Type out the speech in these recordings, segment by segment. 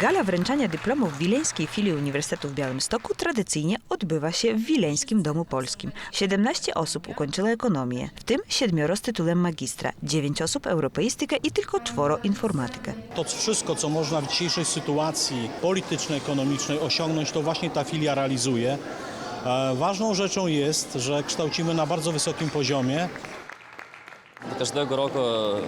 Gala wręczania dyplomów wileńskiej filii Uniwersytetu w Białymstoku tradycyjnie odbywa się w Wileńskim Domu Polskim. 17 osób ukończyło ekonomię, w tym siedmioro z tytułem magistra, 9 osób europeistykę i tylko czworo informatykę. To wszystko, co można w dzisiejszej sytuacji politycznej, ekonomicznej osiągnąć, to właśnie ta filia realizuje. E, Ważną rzeczą jest, że kształcimy na bardzo wysokim poziomie. Każdego roku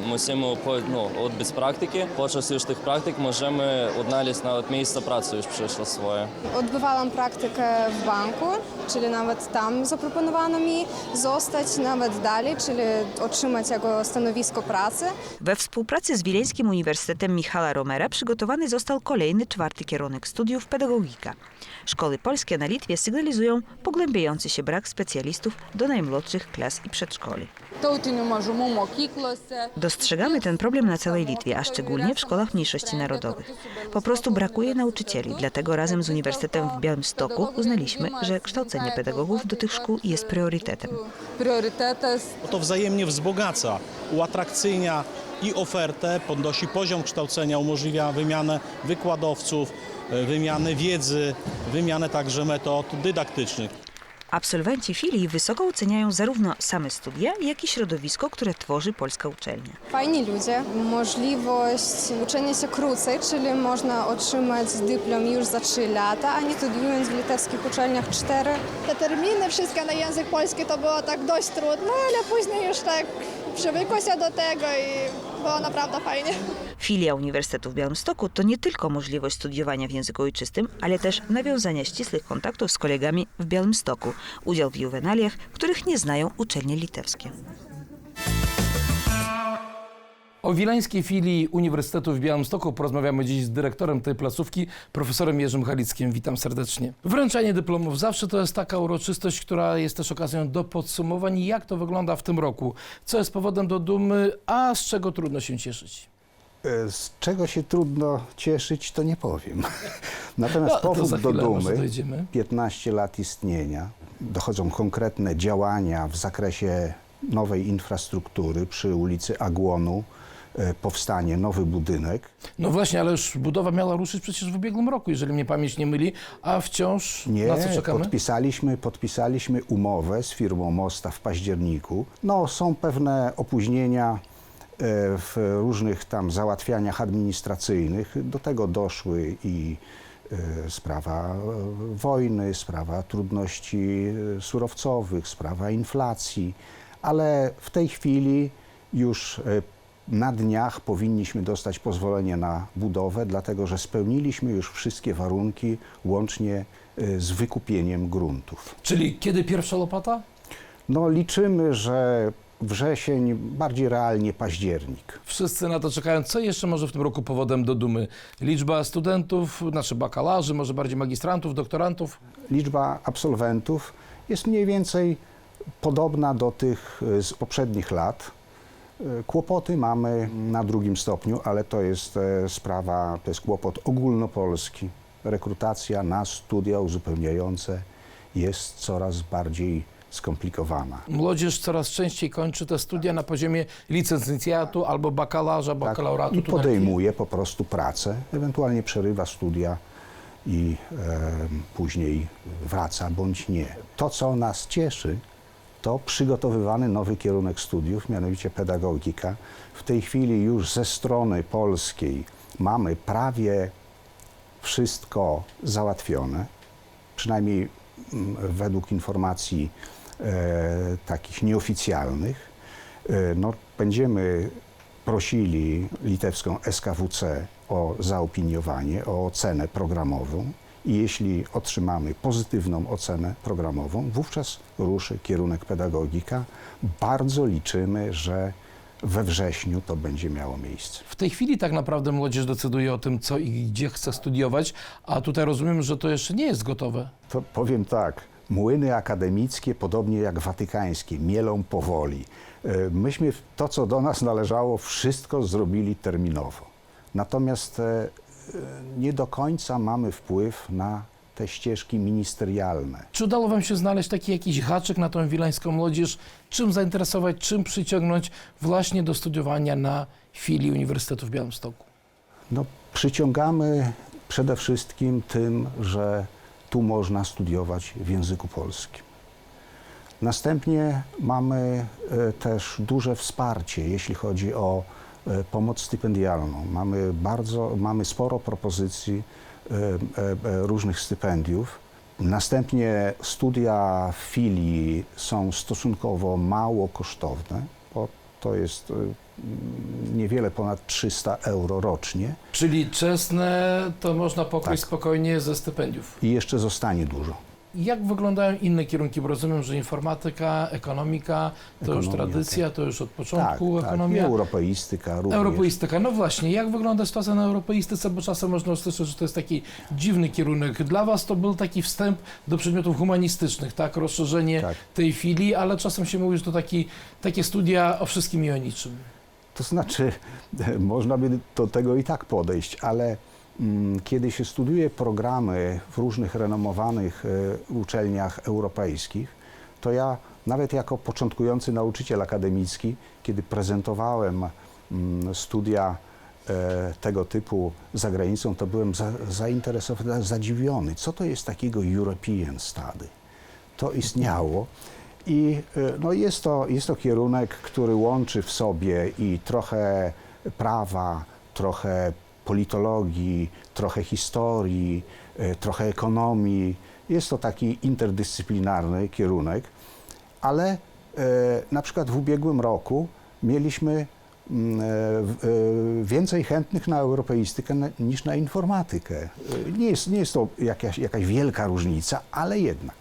musimy po- no, odbyć praktyki. Podczas już tych praktyk możemy odnaleźć nawet miejsce pracy już przyszłe swoje. Odbywałam praktykę w banku, czyli nawet tam zaproponowano mi zostać nawet dalej, czyli otrzymać jego stanowisko pracy. We współpracy z Wileńskim Uniwersytetem Michała Romera przygotowany został kolejny czwarty kierunek studiów pedagogika. Szkoły polskie na Litwie sygnalizują pogłębiający się brak specjalistów do najmłodszych klas i przedszkoli. tautinių mažumų. Dostrzegamy ten problem na całej Litwie, a szczególnie w szkołach mniejszości narodowych. Po prostu brakuje nauczycieli, dlatego razem z Uniwersytetem w Białymstoku uznaliśmy, że kształcenie pedagogów do tych szkół jest priorytetem. To wzajemnie wzbogaca, uatrakcyjnia i ofertę, podnosi poziom kształcenia, umożliwia wymianę wykładowców, e, wymianę wiedzy, wymianę także metod dydaktycznych. Absolwenci filii wysoko oceniają zarówno same studia, jak i środowisko, które tworzy polska uczelnia. Fajni ludzie, możliwość uczenia się krócej, czyli można otrzymać dyplom już za 3 lata, a nie studiując w litewskich uczelniach 4. te terminy wszystkie na język polski to było tak dość trudne, ale później już tak przywykło się do tego i było naprawdę fajnie. Filia Uniwersytetu w Białymstoku to nie tylko możliwość studiowania w języku ojczystym, ale też nawiązania ścisłych kontaktów z kolegami w Białymstoku, udział w juwenaliach, których nie znają uczelnie litewskie. O wileńskiej filii Uniwersytetu w Białymstoku porozmawiamy dziś z dyrektorem tej placówki, profesorem Jerzym Halickim. Witam serdecznie. Wręczanie dyplomów zawsze to jest taka uroczystość, która jest też okazją do podsumowań. Jak to wygląda w tym roku? Co jest powodem do dumy, a z czego trudno się cieszyć? E, Z czego się trudno cieszyć, to nie powiem. Natomiast No, powód do dumy, dojdziemy. 15 lat istnienia, dochodzą konkretne działania w zakresie nowej infrastruktury przy ulicy Agłonu, e, powstanie nowy budynek. No właśnie, ale już budowa miała ruszyć przecież w ubiegłym roku, jeżeli mnie pamięć nie myli, a wciąż Nie, na co czekamy? podpisaliśmy, podpisaliśmy umowę z firmą Mosta w październiku. No, są pewne opóźnienia w różnych tam załatwianiach administracyjnych. Do tego doszły i e, sprawa e, wojny, sprawa trudności e, surowcowych, sprawa inflacji, ale w tej chwili już e, na dniach powinniśmy dostać pozwolenie na budowę, dlatego że spełniliśmy już wszystkie warunki łącznie e, z wykupieniem gruntów. Czyli kiedy pierwsza lopata? No liczymy, że wrzesień, bardziej realnie październik. Wszyscy na to czekają. Co jeszcze może w tym roku powodem do dumy? Liczba studentów, znaczy bakalarzy, może bardziej magistrantów, doktorantów? Liczba absolwentów jest mniej więcej podobna do tych e, z poprzednich lat. E, Kłopoty mamy na drugim stopniu, ale to jest e, sprawa, to jest kłopot ogólnopolski. Rekrutacja na studia uzupełniające jest coraz bardziej skomplikowana. Młodzież coraz częściej kończy te studia na poziomie licencjatu albo bakalarza, bakalauratu. Tak, I tu na podejmuje po prostu pracę, ewentualnie przerywa studia i e, później wraca bądź nie. To, co nas cieszy, to przygotowywany nowy kierunek studiów, mianowicie pedagogika. W tej chwili już ze strony polskiej mamy prawie wszystko załatwione, przynajmniej według informacji takich nieoficjalnych. E, no, będziemy prosili litewską SKWC o zaopiniowanie, o ocenę programową i jeśli otrzymamy pozytywną ocenę programową, wówczas ruszy kierunek pedagogika. Bardzo liczymy, że we wrześniu to będzie miało miejsce. W tej chwili tak naprawdę młodzież decyduje o tym, co i gdzie chce studiować, a tutaj rozumiem, że to jeszcze nie jest gotowe. To powiem tak, młyny akademickie, podobnie jak watykańskie, mielą powoli. E, Myśmy to, co do nas należało, wszystko zrobili terminowo. Natomiast e, e, nie do końca mamy wpływ na te ścieżki ministerialne. Czy udało Wam się znaleźć taki jakiś haczyk na tą wileńską młodzież? Czym zainteresować, czym przyciągnąć właśnie do studiowania na filii Uniwersytetu w Białymstoku? No, przyciągamy Przede wszystkim tym, że tu można studiować w języku polskim. Następnie mamy e, też duże wsparcie, jeśli chodzi o e, pomoc stypendialną. Mamy bardzo, mamy sporo propozycji e, różnych stypendiów. Następnie studia w filii są stosunkowo mało kosztowne, bo to jest e, niewiele ponad 300 euro rocznie Czyli czesne to można pokryć Tak. spokojnie ze stypendiów. i jeszcze zostanie dużo. Jak wyglądają inne kierunki? Bo rozumiem, że informatyka, ekonomika to już Ekonomia, tradycja, to już od początku tak, i ekonomia. europeistyka również. Europeistyka, no właśnie, jak wygląda sytuacja na europeistyce, bo czasem można usłyszeć, że to jest taki dziwny kierunek. Dla Was to był taki wstęp do przedmiotów humanistycznych, tak, rozszerzenie Tak. tej filii, ale czasem się mówi, że to taki, takie studia o wszystkim i o niczym. To znaczy, można by do tego i tak podejść, ale kiedy się studiuje programy w różnych renomowanych e, uczelniach europejskich, to ja nawet jako początkujący nauczyciel akademicki, kiedy prezentowałem mm, studia e, tego typu za granicą, to byłem za, zainteresowany, zadziwiony. Co to jest takiego European Study? To istniało. I e, no jest, to, jest to kierunek, który łączy w sobie i trochę prawa, trochę politologii, trochę historii, e, trochę ekonomii. Jest to taki interdyscyplinarny kierunek, ale e, na przykład w ubiegłym roku mieliśmy mm, e, więcej chętnych na europeistykę niż na informatykę. Nie jest, nie jest to jakaś, jakaś wielka różnica, ale jednak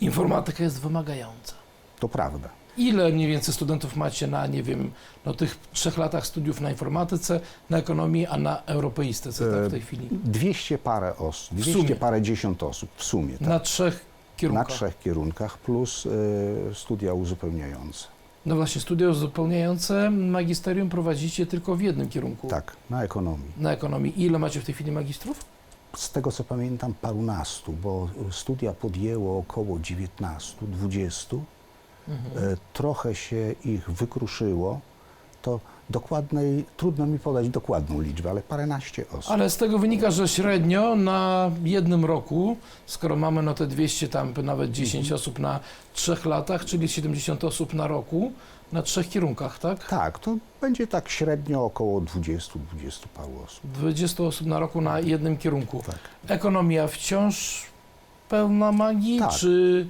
Informatyka jest wymagająca. to prawda. Ile mniej więcej studentów macie na, nie wiem, no tych trzech latach studiów na informatyce, na ekonomii, a na europeistyce tak, w tej chwili? 200 parę osób, W 200 sumie. parę dziesiąt osób w sumie. Tak. Na trzech Na kierunkach. trzech kierunkach plus e, studia uzupełniające. No właśnie, studia uzupełniające magisterium prowadzicie tylko w jednym kierunku. Tak, na ekonomii. Na ekonomii. Ile macie w tej chwili magistrów? Z tego co pamiętam parunastu, bo studia podjęło około 19, 20. Mhm. E, Trochę się ich wykruszyło. To dokładnej, trudno mi podać dokładną liczbę, ale paręnaście osób. Ale z tego wynika, że średnio na jednym roku, skoro mamy no te 200 tam nawet 10 Mhm. osób na trzech latach, czyli 70 osób na roku, na trzech kierunkach, tak? Tak, to będzie tak średnio około 20-20 paru osób. 20 osób na roku na jednym kierunku. Tak. Ekonomia wciąż pełna magii, Tak. czy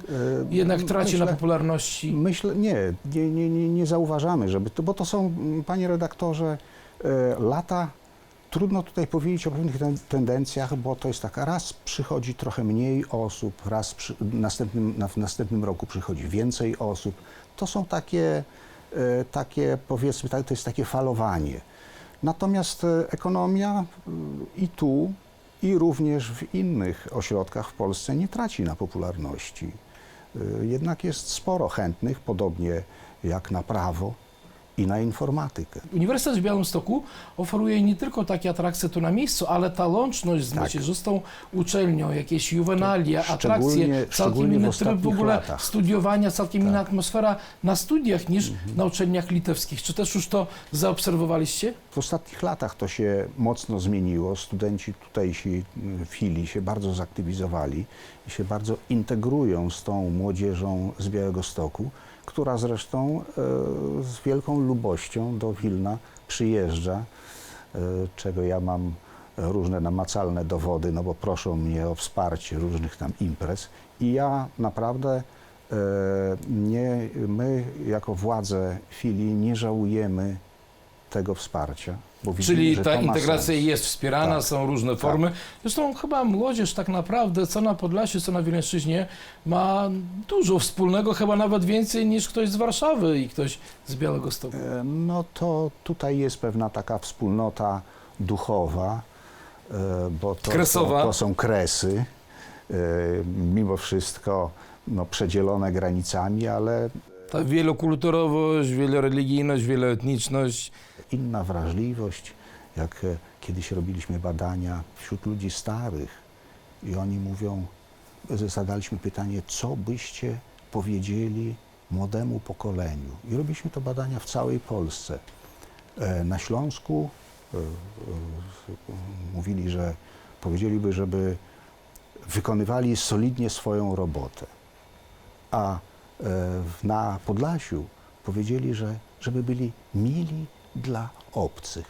E, jednak traci myślę- na popularności? Myślę, nie, nie, nie, nie, nie zauważamy, żeby to, bo to są, mm, panie redaktorze, e, lata, trudno tutaj powiedzieć o pewnych ten, tendencjach, bo to jest tak, raz przychodzi trochę mniej osób, raz przy, następnym, na, w następnym roku przychodzi więcej osób. To są takie, e, takie powiedzmy, tak, to jest takie falowanie. Natomiast e, ekonomia i tu, i również w innych ośrodkach w Polsce nie traci na popularności. Y, Jednak jest sporo chętnych, podobnie jak na prawo i na informatykę. Uniwersytet w Białymstoku oferuje nie tylko takie atrakcje tu na miejscu, ale ta łączność z Tak. macierzystą uczelnią, jakieś juwenalia, To atrakcje, całkiem w inny tryb w ogóle latach. studiowania, całkiem inna Tak. Mhm. atmosfera na studiach niż na uczelniach litewskich. Czy też już to zaobserwowaliście? W ostatnich latach to się mocno zmieniło. Studenci tutejsi y, filii się bardzo zaktywizowali i się bardzo integrują z tą młodzieżą z Białegostoku, która zresztą e, z wielką lubością do Wilna przyjeżdża, e, czego ja mam różne namacalne dowody, no bo proszą mnie o wsparcie różnych tam imprez i ja naprawdę e, nie, my jako władze filii nie żałujemy tego wsparcia. Bo widzimy, Czyli że ta to ma integracja sens. jest wspierana, Tak. są różne Tak. formy. Zresztą chyba młodzież tak naprawdę, co na Podlasiu, co na Wileńszczyźnie, ma dużo wspólnego, chyba nawet więcej niż ktoś z Warszawy i ktoś z Białegostoku. E, No to tutaj jest pewna taka wspólnota duchowa, e, bo to, Kresowa. to, to są kresy, e, mimo wszystko no, przedzielone granicami, ale Ta wielokulturowość, wieloreligijność, wieloetniczność. Inna wrażliwość, jak e, kiedyś robiliśmy badania wśród ludzi starych i oni mówią, zadaliśmy pytanie, co byście powiedzieli młodemu pokoleniu. I robiliśmy to badania w całej Polsce. E, Na Śląsku e, mówili, że powiedzieliby, żeby wykonywali solidnie swoją robotę. A na Podlasiu powiedzieli, że żeby byli mili dla obcych.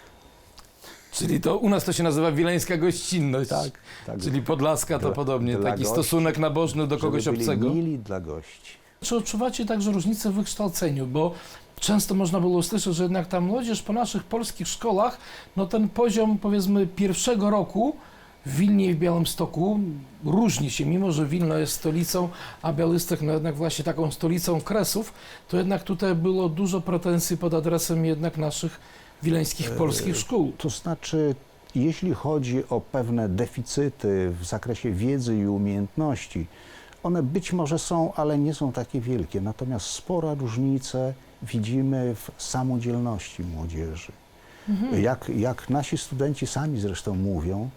Czyli to u nas to się nazywa wileńska gościnność. Tak, tak. Czyli podlaska to Dla- podobnie, dla taki gości, stosunek nabożny do kogoś żeby byli obcego. mili dla gości. Czy odczuwacie także różnicę w wykształceniu? Bo często można było usłyszeć, że jednak ta młodzież po naszych polskich szkołach, no ten poziom powiedzmy pierwszego roku w Wilnie i w Białymstoku różni się, mimo że Wilno jest stolicą, a Białystok no jednak właśnie taką stolicą Kresów, to jednak tutaj było dużo pretensji pod adresem jednak naszych wileńskich polskich szkół. To znaczy, jeśli chodzi o pewne deficyty w zakresie wiedzy i umiejętności, one być może są, ale nie są takie wielkie. Natomiast spora różnice widzimy w samodzielności młodzieży. Jak, jak nasi studenci sami zresztą mówią,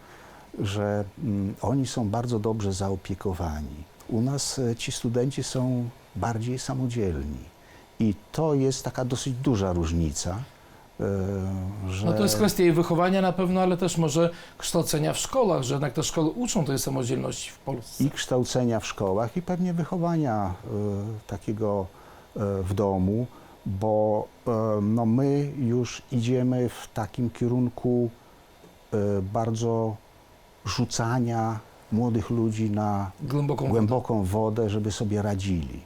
że mm, oni są bardzo dobrze zaopiekowani. U nas e, ci studenci są bardziej samodzielni. I to jest taka dosyć duża różnica. e, Że... No to jest kwestia jej wychowania na pewno, ale też może kształcenia w szkołach, że jednak te szkoły uczą tej samodzielności w Polsce. i kształcenia w szkołach, i pewnie wychowania e, takiego e, w domu, bo e, no, my już idziemy w takim kierunku bardzo rzucania młodych ludzi na Głęboką głęboką wodę, żeby sobie radzili.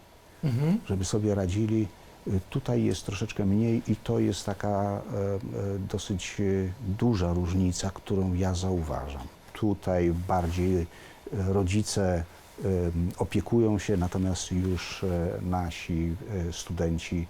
Mhm. Żeby sobie radzili. Y, Tutaj jest troszeczkę mniej i to jest taka e, e, dosyć e, duża różnica, którą ja zauważam. Tutaj bardziej e, rodzice opiekują się, natomiast już e, nasi studenci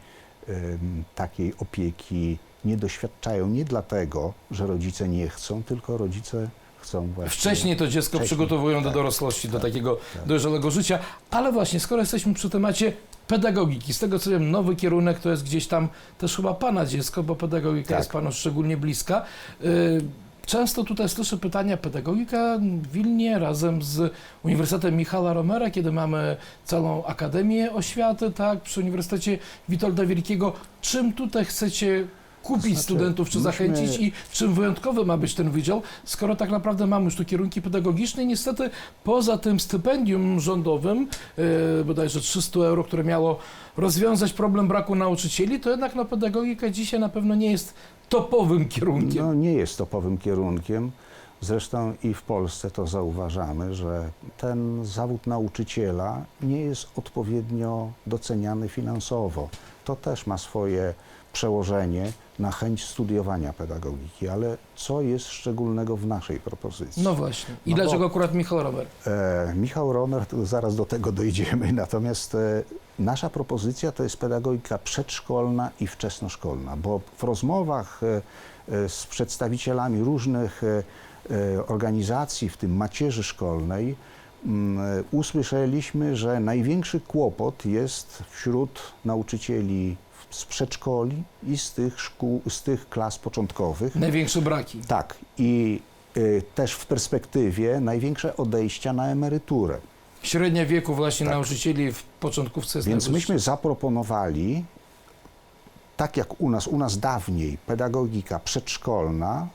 takiej opieki nie doświadczają. Nie dlatego, że rodzice nie chcą, tylko rodzice chcą właśnie. Wcześniej to dziecko Wcześniej, przygotowują do tak, dorosłości, do tak, takiego tak. dojrzałego życia. Ale właśnie, skoro jesteśmy przy temacie pedagogiki, z tego co wiem, nowy kierunek to jest gdzieś tam też chyba Pana dziecko, bo pedagogika Tak. jest Panu szczególnie bliska. Y, Często tutaj słyszę pytania pedagogika w Wilnie razem z Uniwersytetem Michała Romera, kiedy mamy całą Akademię Oświaty, tak, przy Uniwersytecie Witolda Wielkiego. Czym tutaj chcecie kupić Znaczy, studentów, czy myśmy- zachęcić i czym wyjątkowy ma być ten wydział, skoro tak naprawdę mamy już tu kierunki pedagogiczne i niestety poza tym stypendium rządowym, yy, bodajże 300 euro, które miało rozwiązać problem braku nauczycieli, to jednak no, pedagogika dzisiaj na pewno nie jest topowym kierunkiem. No, nie jest topowym kierunkiem. Zresztą i w Polsce to zauważamy, że ten zawód nauczyciela nie jest odpowiednio doceniany finansowo. To też ma swoje przełożenie na chęć studiowania pedagogiki, ale co jest szczególnego w naszej propozycji? No właśnie. I No bo- dlaczego akurat Michał Romer? E, Michał Romer, zaraz do tego dojdziemy, natomiast e, nasza propozycja to jest pedagogika przedszkolna i wczesnoszkolna, bo w rozmowach e, e, z przedstawicielami różnych e, organizacji, w tym macierzy szkolnej, mm, e, usłyszeliśmy, że największy kłopot jest wśród nauczycieli z przedszkoli i z tych szkół, z tych klas początkowych. Największe braki. Tak, i y, też w perspektywie największe odejścia na emeryturę. Średnia wieku właśnie Tak. nauczycieli w początkówce jest Więc myśmy zaproponowali, tak jak u nas, u nas dawniej pedagogika przedszkolna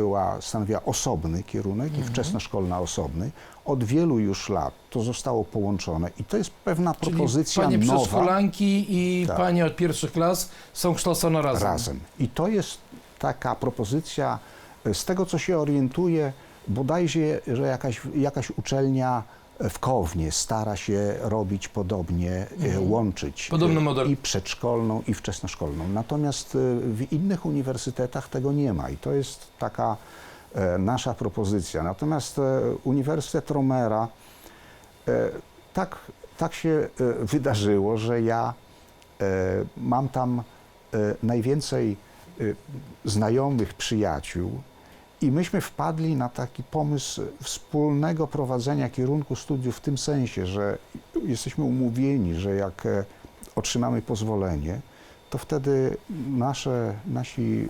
była, stanowiła osobny kierunek Mhm. i wczesnoszkolna osobny. Od wielu już lat to zostało połączone i to jest pewna Czyli propozycja panie nowa. przedszkolanki i Tak. panie od pierwszych klas są kształcone razem. razem. I to jest taka propozycja, e, z tego co się orientuję, bodajże, że jakaś, jakaś uczelnia w Kownie stara się robić podobnie, e, łączyć Podobny e, model. i przedszkolną, i wczesnoszkolną. Natomiast e, w innych uniwersytetach tego nie ma i to jest taka nasza propozycja. Natomiast Uniwersytet Romera tak, tak się wydarzyło, że ja mam tam najwięcej znajomych, przyjaciół i myśmy wpadli na taki pomysł wspólnego prowadzenia kierunku studiów w tym sensie, że jesteśmy umówieni, że jak e, otrzymamy pozwolenie, to wtedy nasze, nasi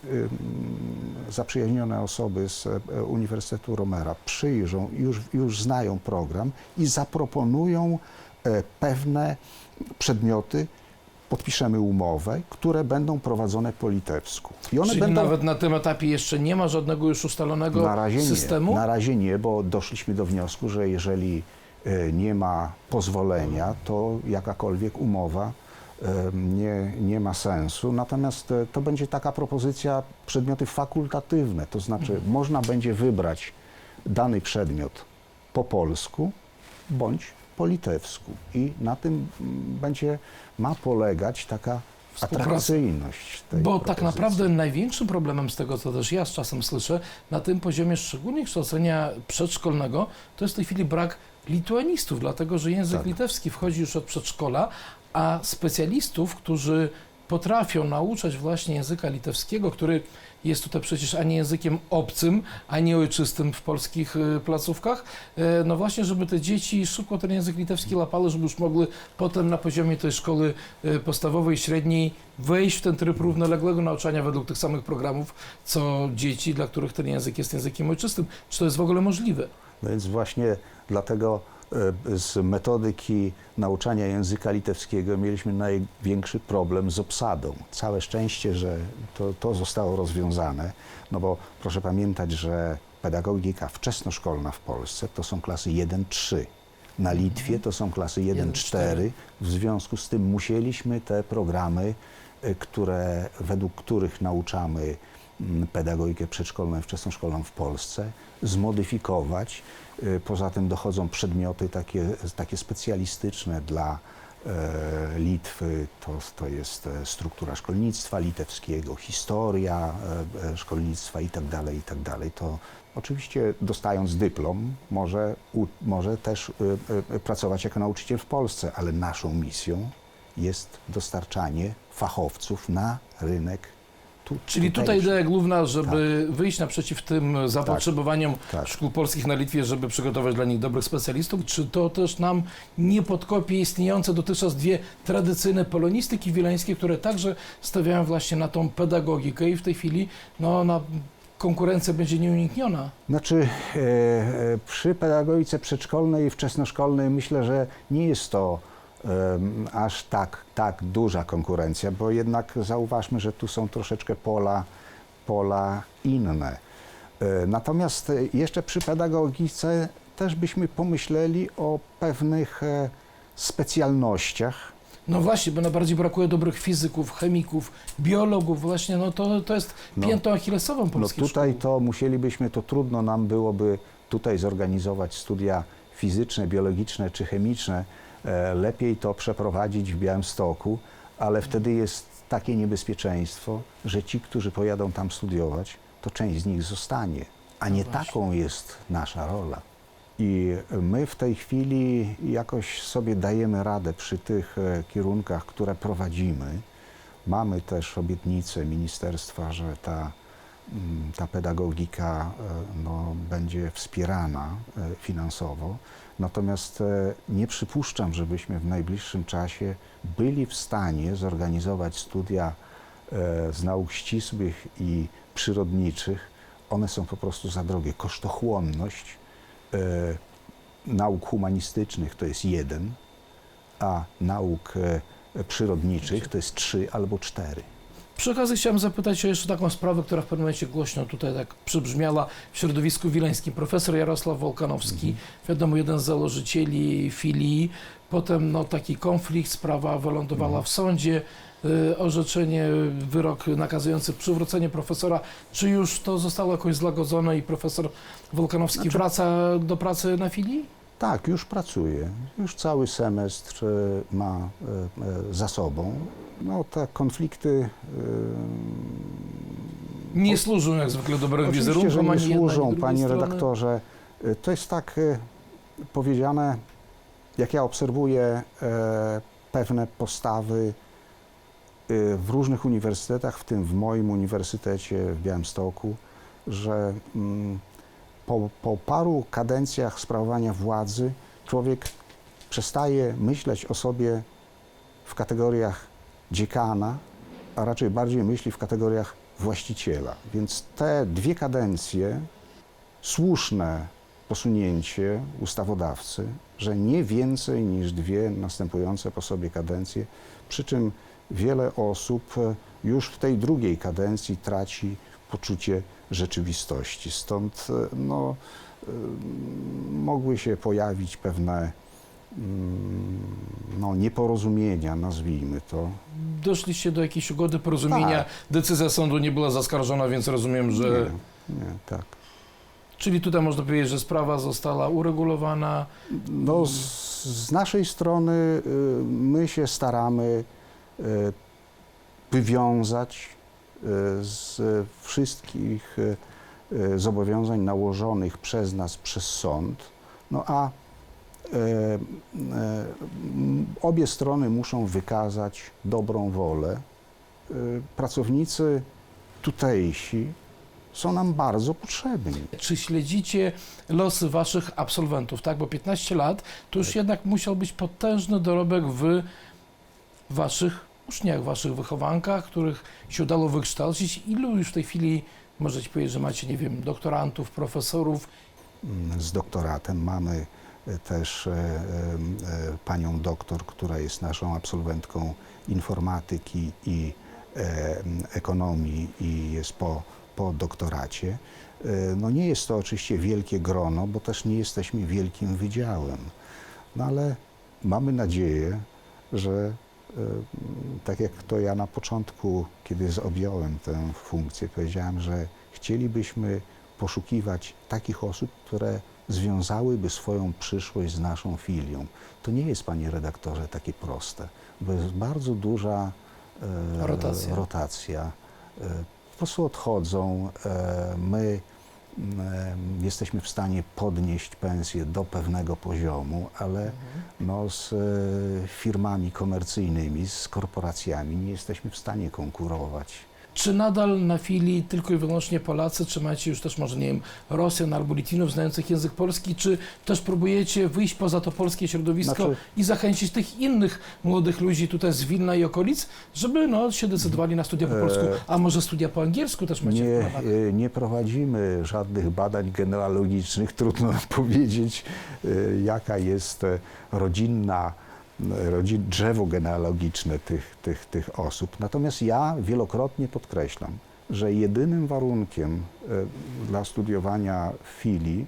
zaprzyjaźnione osoby z e, Uniwersytetu Romera przyjrzą, już, już znają program i zaproponują e, pewne przedmioty podpiszemy umowę, które będą prowadzone po litewsku. I one Czyli będą nawet na tym etapie jeszcze nie ma żadnego już ustalonego na razie systemu? Nie. Na razie nie, bo doszliśmy do wniosku, że jeżeli e, nie ma pozwolenia, to jakakolwiek umowa e, nie, nie ma sensu. Natomiast e, to będzie taka propozycja przedmioty fakultatywne, to znaczy Mhm. można będzie wybrać dany przedmiot po polsku bądź po litewsku. I na tym mm, będzie ma polegać taka atrakcyjność tej Bo tak propozycji. naprawdę największym problemem z tego, co też ja z czasem słyszę, na tym poziomie szczególnie kształcenia przedszkolnego, to jest w tej chwili brak lituanistów, dlatego że język Tak. litewski wchodzi już od przedszkola, a specjalistów, którzy potrafią nauczać właśnie języka litewskiego, który jest tutaj przecież ani językiem obcym, ani ojczystym w polskich y, placówkach, e, no właśnie, żeby te dzieci szybko ten język litewski lapały, żeby już mogły potem na poziomie tej szkoły y, podstawowej, średniej wejść w ten tryb równoległego nauczania według tych samych programów, co dzieci, dla których ten język jest językiem ojczystym. Czy to jest w ogóle możliwe? Więc właśnie dlatego z metodyki nauczania języka litewskiego mieliśmy największy problem z obsadą. Całe szczęście, że to, to zostało rozwiązane, no bo proszę pamiętać, że pedagogika wczesnoszkolna w Polsce to są klasy 1-3. Na Litwie to są klasy 1-4. W związku z tym musieliśmy te programy, e, które, według których nauczamy mm, pedagogikę przedszkolną i wczesnoszkolną w Polsce, zmodyfikować. Y, Poza tym dochodzą przedmioty takie, takie specjalistyczne dla e, Litwy. To, to jest e, struktura szkolnictwa litewskiego, historia e, szkolnictwa itd. itd. To oczywiście dostając dyplom może, może też pracować jako nauczyciel w Polsce, ale naszą misją jest dostarczanie fachowców na rynek tu, Czyli tutaj idea główna, żeby wyjść naprzeciw tym zapotrzebowaniom tak. szkół polskich na Litwie, żeby przygotować dla nich dobrych specjalistów. Czy to też nam nie podkopie istniejące dotychczas dwie tradycyjne polonistyki wileńskie, które także stawiają właśnie na tą pedagogikę i w tej chwili no, na konkurencja będzie nieunikniona. Znaczy, e, e, przy pedagogice przedszkolnej i wczesnoszkolnej myślę, że nie jest to aż tak, tak duża konkurencja, bo jednak zauważmy, że tu są troszeczkę pola, pola inne. E, Natomiast e, jeszcze przy pedagogice też byśmy pomyśleli o pewnych e, specjalnościach, No właśnie, bo najbardziej brakuje dobrych fizyków, chemików, biologów właśnie, no to, to jest No. piętą achillesową No polskich tutaj szkół. to musielibyśmy, to trudno nam byłoby tutaj zorganizować studia fizyczne, biologiczne czy chemiczne. E, Lepiej to przeprowadzić w Białymstoku, ale wtedy jest takie niebezpieczeństwo, że ci, którzy pojadą tam studiować, to część z nich zostanie, a nie właśnie. taką jest nasza rola. I my w tej chwili jakoś sobie dajemy radę przy tych e, kierunkach, które prowadzimy. Mamy też obietnicę ministerstwa, że ta, ta pedagogika e, no, będzie wspierana e, finansowo. Natomiast e, nie przypuszczam, żebyśmy w najbliższym czasie byli w stanie zorganizować studia z nauk ścisłych i przyrodniczych. One są po prostu za drogie. Kosztochłonność nauk humanistycznych to jest jeden, a nauk przyrodniczych to jest trzy albo cztery. Przy okazji chciałem zapytać o jeszcze taką sprawę, która w pewnym momencie głośno tutaj tak przybrzmiała w środowisku wileńskim. Profesor Jarosław Wolkanowski, wiadomo, jeden z założycieli filii, potem no, taki konflikt, sprawa wylądowała w sądzie, y, orzeczenie, wyrok nakazujący przywrócenie profesora. Czy już to zostało jakoś zlagodzone i profesor Wolkanowski Znaczy- wraca do pracy na filii? Tak, już pracuje. Już cały semestr e, ma e, e, za sobą. No, te konflikty Nie służą jak zwykle dobrym Oczywiście, że nie służą, panie redaktorze. To jest tak powiedziane, jak ja obserwuję pewne postawy w różnych uniwersytetach, w tym w moim uniwersytecie w Białymstoku, że mm, po, po paru kadencjach sprawowania władzy człowiek przestaje myśleć o sobie w kategoriach dziekana, a raczej bardziej myśli w kategoriach właściciela. Więc te dwie kadencje, słuszne posunięcie ustawodawcy, że nie więcej niż dwie następujące po sobie kadencje, przy czym wiele osób już w tej drugiej kadencji traci poczucie rzeczywistości. Stąd e, no, e, mogły się pojawić pewne mm, no, nieporozumienia, nazwijmy to. Doszliście do jakiejś ugody, porozumienia, Tak. decyzja sądu nie była zaskarżona, więc rozumiem, że... Nie, nie, tak. Czyli tutaj można powiedzieć, że sprawa została uregulowana. No, z, z naszej strony y, my się staramy y, wywiązać z wszystkich y, y, zobowiązań nałożonych przez nas przez sąd. No a y, y, obie strony muszą wykazać dobrą wolę. Y, Pracownicy tutejsi są nam bardzo potrzebni. Czy śledzicie losy waszych absolwentów, tak? Bo 15 lat to już jednak musiał być potężny dorobek w waszych uczniach, waszych wychowankach, których się udało wykształcić. Ilu już w tej chwili możecie powiedzieć, że macie, nie wiem, doktorantów, profesorów? mm, z doktoratem. Mamy e, też e, e, panią doktor, która jest naszą absolwentką informatyki i ekonomii i jest po, po doktoracie. No nie jest to oczywiście wielkie grono, bo też nie jesteśmy wielkim wydziałem. No ale mamy nadzieję, że tak jak to ja na początku, kiedy objąłem tę funkcję, powiedziałem, że chcielibyśmy poszukiwać takich osób, które związałyby swoją przyszłość z naszą filią. To nie jest, panie redaktorze, takie proste, bo jest bardzo duża e, Rotacja. rotacja. E, po prostu odchodzą. My jesteśmy w stanie podnieść pensję do pewnego poziomu, ale no, z e, firmami komercyjnymi, z korporacjami nie jesteśmy w stanie konkurować. Czy nadal na chwili tylko i wyłącznie Polacy, czy macie już też może, nie wiem, Rosjan albo Litwinów znających język polski, czy też próbujecie wyjść poza to polskie środowisko Znaczy- i zachęcić tych innych młodych ludzi tutaj z Wilna i okolic, żeby no, się decydowali na studia po polsku, a może studia po angielsku też macie Nie, e, nie prowadzimy żadnych badań genealogicznych. Trudno nam powiedzieć, e, jaka jest e, rodzinna, rodzin, drzewo genealogiczne tych, tych, tych osób. Natomiast ja wielokrotnie podkreślam, że jedynym warunkiem e, dla studiowania filii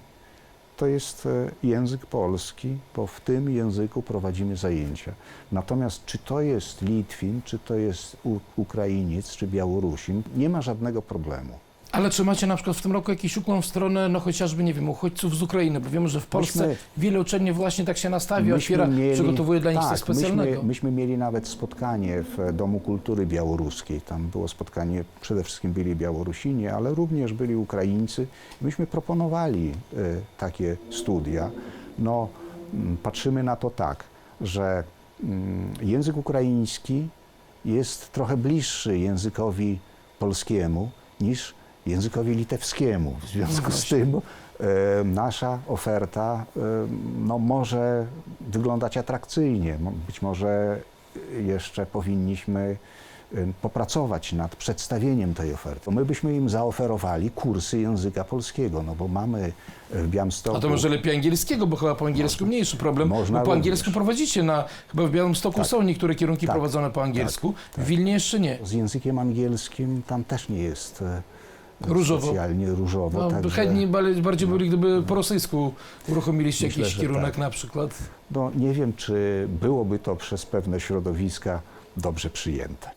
to jest e, język polski, bo w tym języku prowadzimy zajęcia. Natomiast czy to jest Litwin, czy to jest Ukrainiec, czy Białorusin, nie ma żadnego problemu. Ale czy macie na przykład w tym roku jakiś ukłon w stronę, no chociażby, nie wiem, uchodźców z Ukrainy, bo wiemy, że w Polsce Myśmy- wiele uczelni właśnie tak się nastawia, otwiera, mieli- przygotowuje dla nich coś tak, specjalnego. Myśmy, myśmy mieli nawet spotkanie w Domu Kultury Białoruskiej. Tam było spotkanie, przede wszystkim byli Białorusini, ale również byli Ukraińcy. Myśmy proponowali e, takie studia. No, mm, patrzymy na to tak, że mm, język ukraiński jest trochę bliższy językowi polskiemu niż językowi litewskiemu. W związku z tym e, nasza oferta e, no, może wyglądać atrakcyjnie. Być może jeszcze powinniśmy e, popracować nad przedstawieniem tej oferty. My byśmy im zaoferowali kursy języka polskiego, no bo mamy w Białymstoku... A to może lepiej angielskiego, bo chyba po angielsku mniejszy problem. Można bo po również. angielsku prowadzicie na, chyba w Białymstoku Tak. są niektóre kierunki Tak. prowadzone po angielsku, tak. w Wilnie jeszcze nie. Z językiem angielskim tam też nie jest e, Różowo. specjalnie różowo. No, także- chętnie bardziej byli, gdyby po rosyjsku uruchomiliście Myślę, jakiś kierunek tak. na przykład. No, nie wiem, czy byłoby to przez pewne środowiska dobrze przyjęte.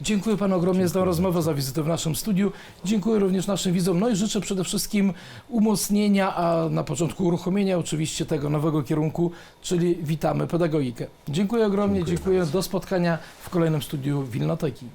Dziękuję panu ogromnie za tę rozmowę, za wizytę w naszym studiu. Dziękuję również naszym widzom. No i życzę przede wszystkim umocnienia, a na początku uruchomienia oczywiście tego nowego kierunku, czyli witamy pedagogikę. Dziękuję ogromnie, dziękuję. Do spotkania w kolejnym studiu Wilnoteki.